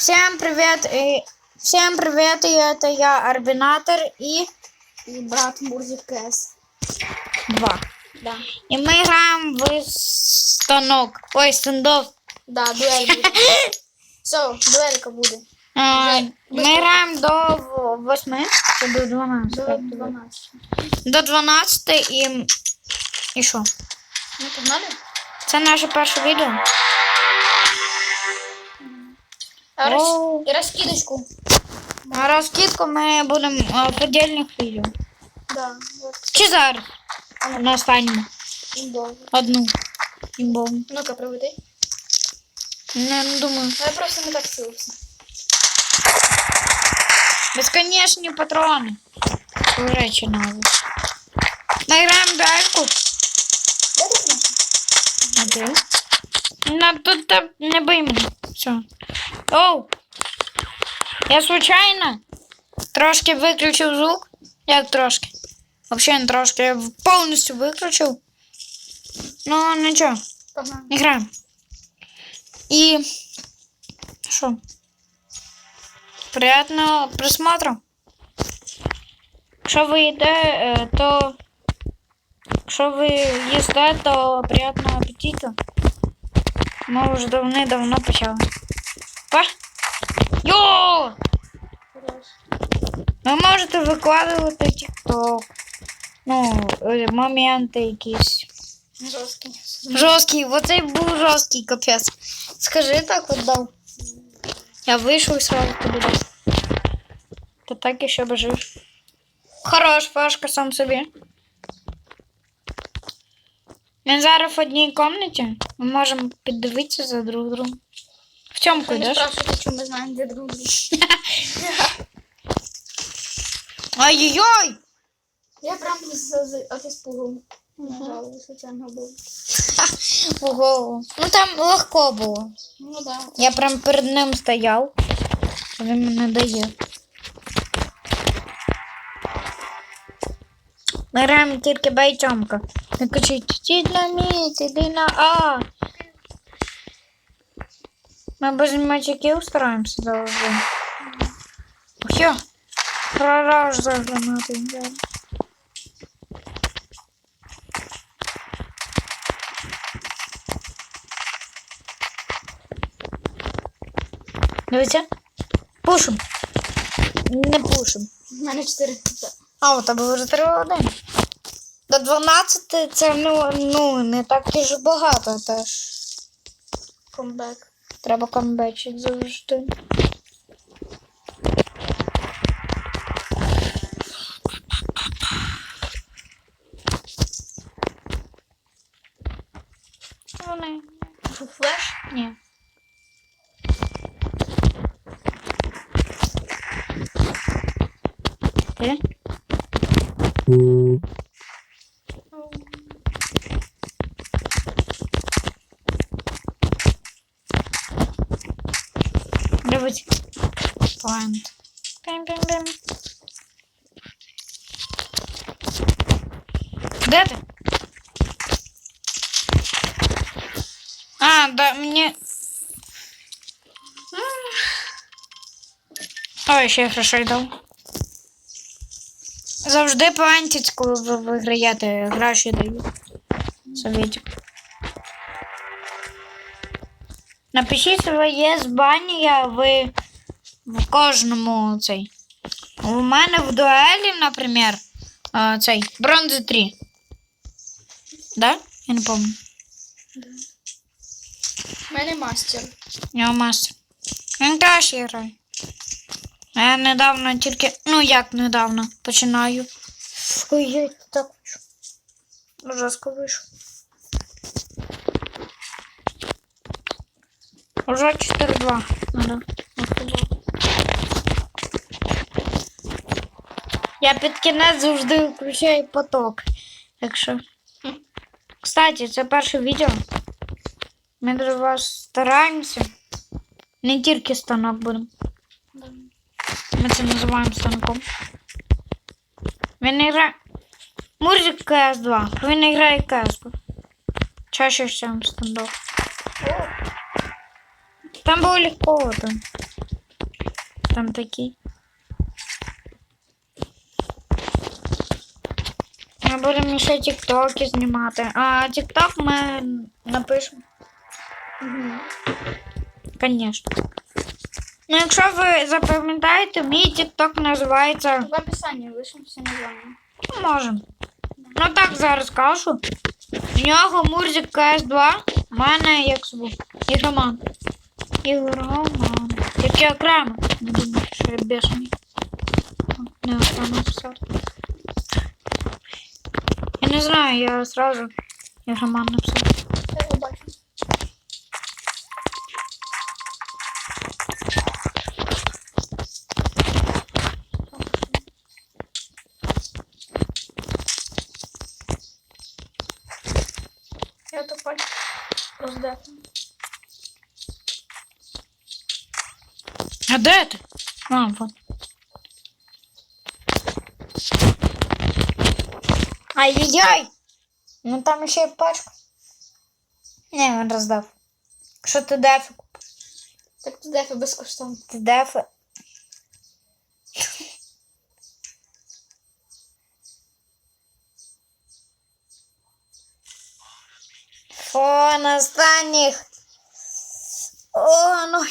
Всем привет! И... Всем привет! И это я, Арбинатор и І брат Мурзик КС. два. Да. И мы играем в станок. Ой, стендов. Да, дуель буде. Все, дуелька буде. А, Ми граємо до 8 чи до 12. До Як 12. До 12 і. І що? Ну, погнали? Це наше перше відео. А роз... І розкидочку. А розкидку ми будемо в подільних відео. Да. от. Чи зараз? На останньому. Імбову. Одну. Імбову. Ну-ка, приведи. Не, не думаю. Ну, я просто не так силився. Безконечні патрони. Речі, навіть. Ми граємо дальку. Де ти знаєш? А ти? На, тут не бий мене. Все. Оу! Я случайно трошки виключив звук. Як трошки? Взагалі не трошки. Я повністю виключив. Ну, нічого, не граємо. І. Що? Приятного просмотру. Якщо ви йде, е, то. Якщо ви їсте, то приятного апетиту. Ми вже давно-давно почали. Па! Йо! Ви можете викладувати TikTok. Ну, е, моменти якісь. Жорсткий. Жорсткий, оцей був жорсткий капець. Скажи так от дав. Я вийшов і сразу тобі дав. Ти так і ще бежиш. Хорош, Пашка сам собі. Він зараз в одній кімнаті. Ми можемо піддивитися за друг другом. В не йдеш? спрашуйте, чому ми знаємо, де друг. Ай-яй-яй! Я прям з, з, от іспугу. Нажала, було. У голову. Ну там легко було. Ну да. Я прям перед ним стояв. Він мене дає. Граємо тільки байтьомка. Не кажіть, іди на міць, іди на А. Ми без мачаків стараємося завжди. Все. Прораж за гранати. взяли. Дивіться. Пушим. Не пушим. У мене 4 А, у тебе вже 3 години. До 12 це ну, ну не так і ж багато теж. комбек. Треба камбечити завжди. Флеш? Ні. Ти? Де ти? А, да, мені. Ой, ще грошей дав. Завжди плантять, коли ви виграєте, гроші дають. Совєтик. Напишіть своє збання ви в кожному цей. У мене в дуелі, наприклад, цей бронзи 3. Да? Я не пам'ятаю. У мене мастер. Я мастер. Він краще грає. Я недавно тільки. Ну як недавно починаю. Ой, я так. Жорстко вийшов. Уже 4-2. Надо. Я під кінець завжди включаю поток. Так що. Кстати, це перше відео. Ми для вас стараємося. Не тільки станок будемо. Ми це називаємо станком. Він грає. Мурзик КС2. Він не грає КС. Чаще всього стандоф. Там було легко. Там. там такий. Ми будемо ще тіктоки знімати. А тікток ми напишемо, Угу. звісно. Ну, якщо ви запам'ятаєте, мій тікток називається В описанні лишимо всі названня. Можем. Ну так зараз кажу. В нього Мурзик КС2, в мене як звук. Ігроман. Ігроман. Тільки окремо. Не думаю, що я бешений. Не окремо писати. Я не знаю, я сразу ігроман написав. Я його бачу. Я то бачу. Роздати. А де ти? А, вот. Ай-яй-яй! Ну там ще є пачка. Не, він роздав. Що ти дефи купив? Так ти дефи безкоштовно. Ти дефи. Фон останніх. О, ну.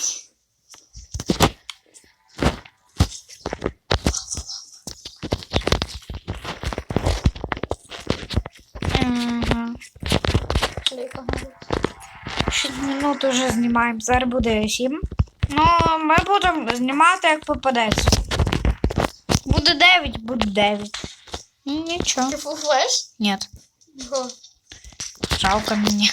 Минут уже знімаємо. Зараз буде 7. Ну, ми будемо знімати, як попадеться. Буде 9, буде 9. Ну, Нічого. Ти фул флеш? Нет. Жалко мені.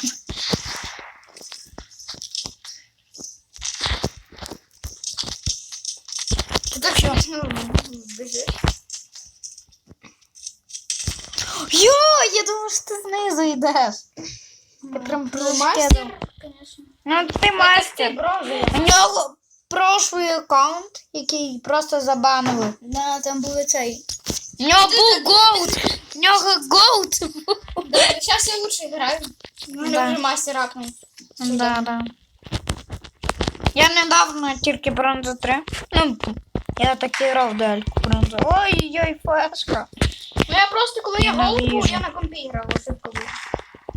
Ти так ну, біжиш? Йо, я думав, що ти знизу йдеш. Ти прям Ну, прыжки мастер, конечно. Ну, ти бронзовий. У нього прошлий аккаунт, який просто забанили. Да, там були цей. У нього був голд. У нього голд. Зараз я лучше граю. У мене Да. вже мастер акнув. Да, да. Я недавно тільки бронза 3. Ну, я так і грав дельку бронза. Ой-ой, флешка. Ну я просто, коли я голд був, Ненавижу. я на компі грав, ошибка була.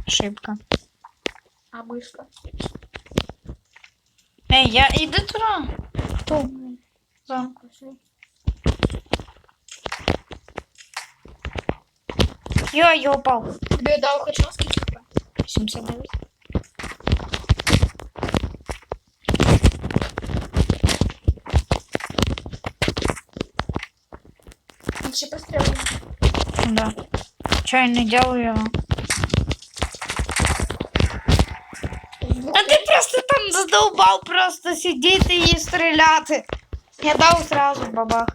Ошибка. А вишка. Ей, я іди туди. Ту. Замку. Йо, я упав. Тобі дав хоч раз скільки хп? 79. Він ще пострілив. Да. Чай не делаю. А ти задовбав просто сидіти і стріляти. Я дав сразу бабах.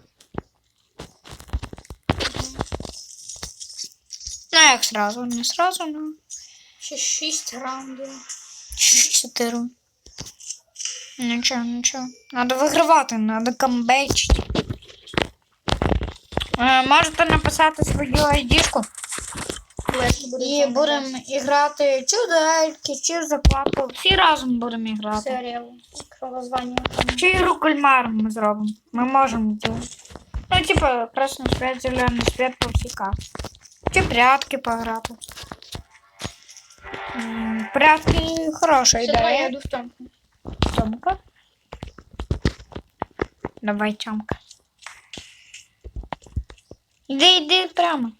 Ну як сразу, не сразу, ну. Ще 6 раундів. Чотири. Нічого, нічого. Надо вигравати, надо камбечити. Е, можете написати свою айдішку. І будемо грати чи в дуельки, чи в закладку. Всі разом будемо грати. Кровозвання. Чи ігру кальмар ми зробимо. Ми можемо. Ну, типа, красний світ, зелений світ по всій карті. Чи прятки пограти. М, Прятки хороша Ще давай я ідея. йду в томку. Тьомка. Давай, Тьомка. Іди, іди прямо.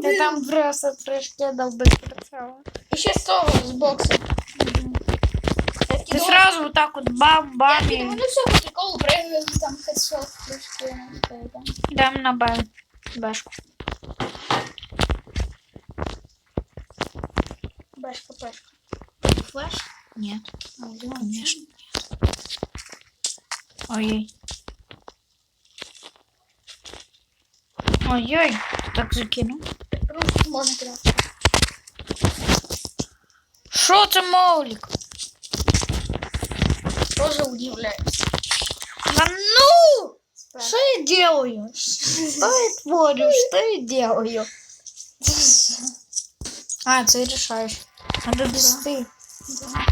Ты там просто в прыжке долбы красава. Еще соло с боксом. Ты сразу вот так вот бам-бам. Я думаю, ну все, по приколу прыгаю, ну, там хэдшот в прыжке. Дам на. Башку. Башка, башка. Флеш? Нет. А, Конечно. Ой-ой. Ой-ой, так закинул. Ну, можна кидати. Що це? Тоже удивляюсь. Да ну! Что я делаю? Что я творю? Что я делаю? А, ты решаешь. Надо досты.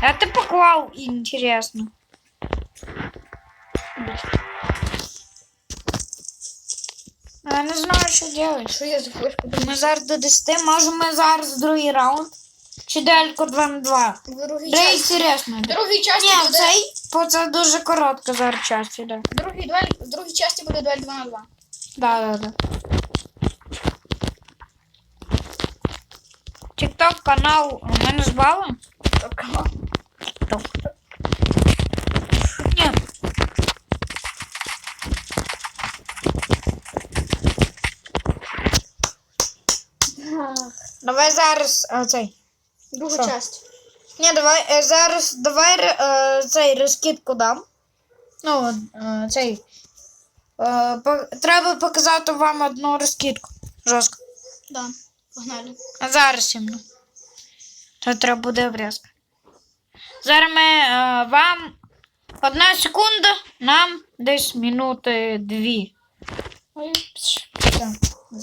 А ты поклал, интересно. А Я не знаю, що делать. Що я за флешку Ми зараз до 10, може ми зараз другий раунд? Чи делько 2 на 2? В другій Де часті. інтересно. В другій часті Ні, буде. цей, бо це дуже коротка зараз часть іде. В другій, дуель, в другій часті буде дуель 2 на 2. Да, да, да. Тікток канал у мене звали? Тобто, Давай зараз а, цей. Другу Що? часть. Ні, давай е, зараз давай е, цей розкидку дам. Ну, е, цей. Е, по- треба показати вам одну розкидку. Жорстко. Да. Погнали. А зараз іменно. Це треба буде врізка. Зараз ми е, вам одна секунда, нам десь минути дві. Ой.